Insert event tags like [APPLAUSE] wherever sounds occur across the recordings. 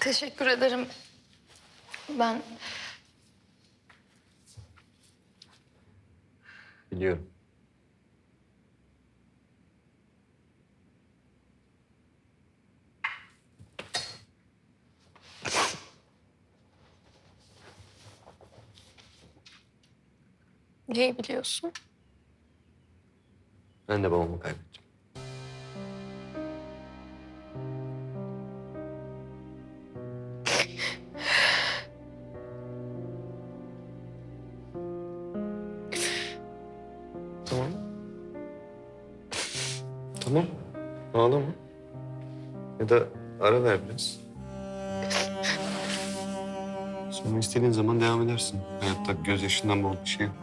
Teşekkür ederim. Ben Biliyorum. neyi biliyorsun? Ben de babamı kaybettim. Tamam. Ağlama. Ya da ara ver biraz. Sonra istediğin zaman devam edersin. Hayatta gözyaşından bol bir şey yok.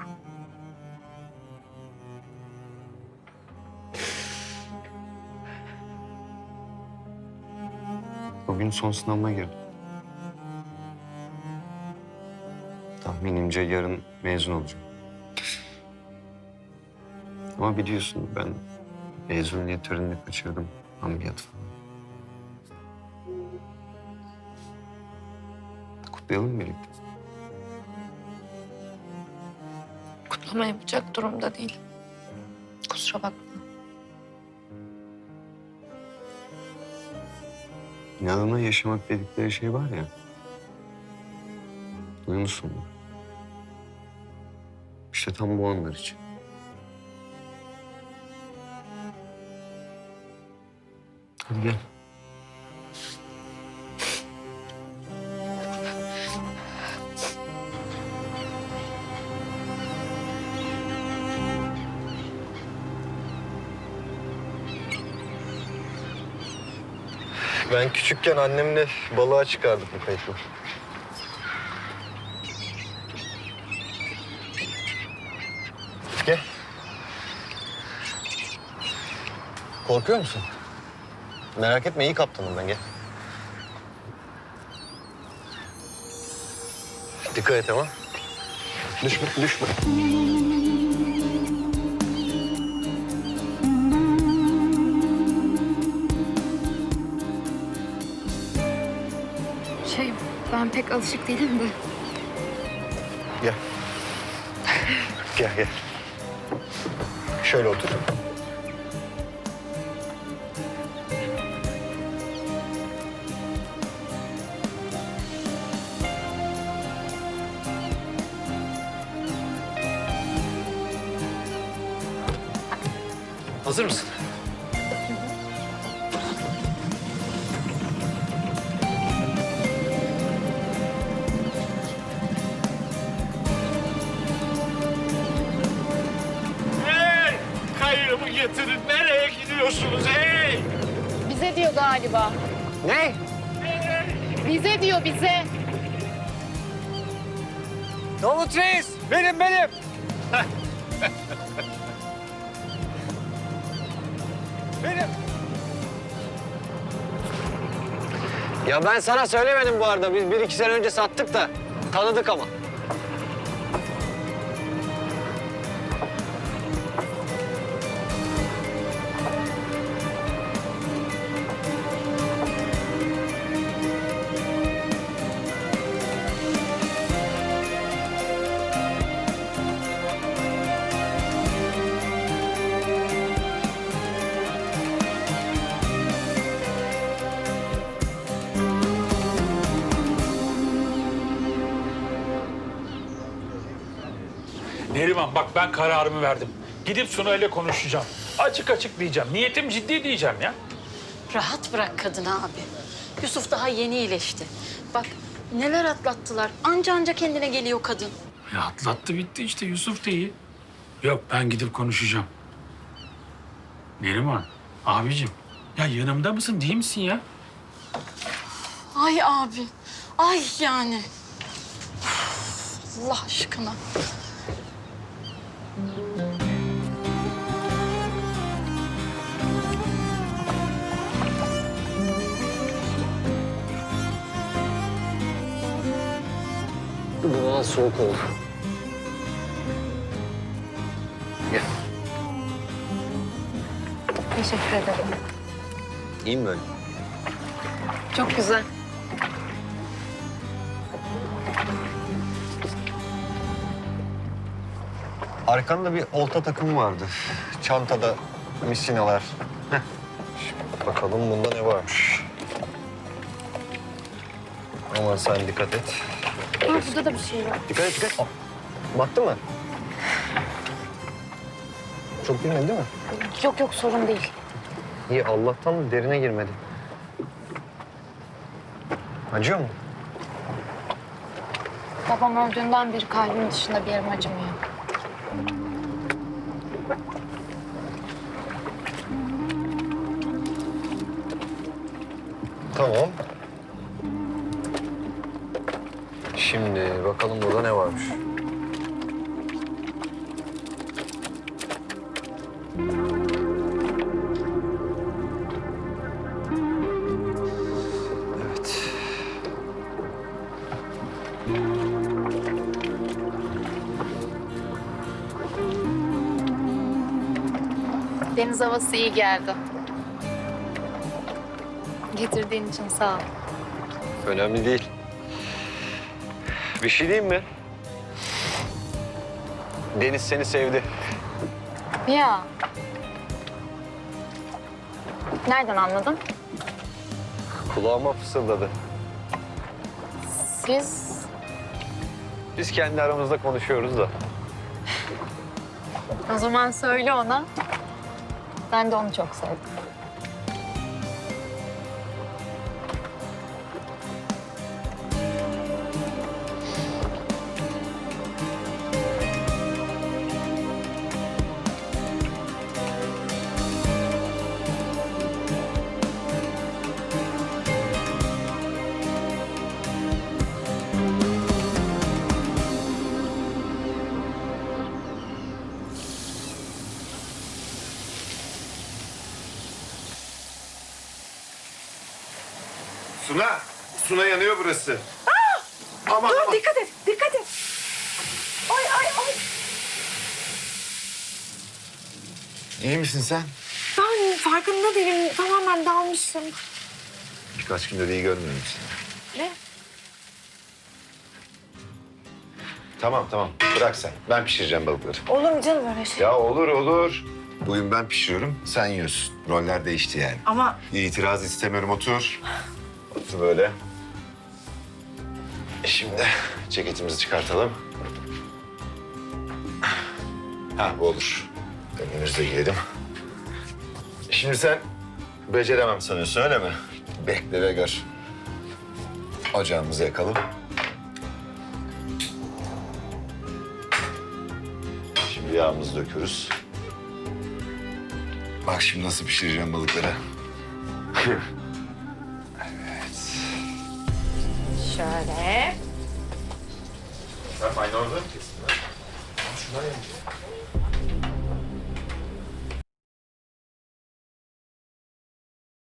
Bugün son sınavına girdim. Tahminimce yarın mezun olacağım. Ama biliyorsun ben mezuniyet törenini kaçırdım. Ameliyat falan. Kutlayalım birlikte? Kutlama yapacak durumda değilim. Kusura bakma. İnadına yaşamak dedikleri şey var ya. Duymuşsun mu? İşte tam bu anlar için. Hadi gel. Ben küçükken annemle balığa çıkardık bu kayıtla. Gel. Korkuyor musun? Merak etme iyi kaptanım ben gel. Dikkat et ama. Düşme, düşme. Şey ben pek alışık değilim de. Gel. gel gel. Şöyle otur. Hazır mısın? Hey! Kayığımı getirin. Nereye gidiyorsunuz hey? Bize diyor galiba. Ne? Bize diyor bize. Davut Reis! Benim benim! [LAUGHS] benim. Ya ben sana söylemedim bu arada. Biz bir iki sene önce sattık da tanıdık ama. Neriman bak ben kararımı verdim. Gidip Suna ile konuşacağım. Açık açık diyeceğim. Niyetim ciddi diyeceğim ya. Rahat bırak kadını abi. Yusuf daha yeni iyileşti. Bak neler atlattılar. Anca anca kendine geliyor kadın. Ya atlattı bitti işte Yusuf da iyi. Yok ben gidip konuşacağım. Neriman, abicim ya yanımda mısın değil misin ya? Ay abi. Ay yani. Allah aşkına. Bu hava soğuk oldu. Gel. Teşekkür ederim. İyi mi böyle? Çok güzel. Arkanda bir olta takımı vardı. Çantada misinalar. Heh. Şimdi bakalım bunda ne varmış. Aman sen dikkat et. Aa, burada da bir şey var. Dikkat et, dikkat et. Battı mı? Çok girmedi değil mi? Yok yok sorun değil. İyi Allah'tan derine girmedi. Acıyor mu? Babam öldüğünden beri kalbim dışında bir yerim acımıyor. Tamam. Şimdi bakalım burada ne varmış. Evet. Deniz havası iyi geldi. Getirdiğin için sağ ol. Önemli değil. Bir şey diyeyim mi? Deniz seni sevdi. Ya. Nereden anladın? Kulağıma fısıldadı. Siz Biz kendi aramızda konuşuyoruz da. o zaman söyle ona. Ben de onu çok sevdim. Suna, Suna yanıyor burası. Aman Dur aman. dikkat et, dikkat et. Ay ay ay. İyi misin sen? Ben farkında değilim. Tamamen dalmışım. Birkaç gündür iyi görmüyorum seni. Ne? Tamam tamam bırak sen. Ben pişireceğim balıkları. Olur mu canım öyle şey? Ya olur olur. Bugün ben pişiriyorum, sen yiyorsun. Roller değişti yani. Ama İtiraz istemiyorum, otur. Otur böyle. E Şimdi ceketimizi çıkartalım. Ha bu olur. Önümüzde giyelim. Şimdi sen beceremem sanıyorsun öyle mi? Bekle ve gör. Ocağımızı yakalım. Şimdi yağımızı döküyoruz. Bak şimdi nasıl pişireceğim balıkları. Şöyle. Sen aynı orada mı kestin?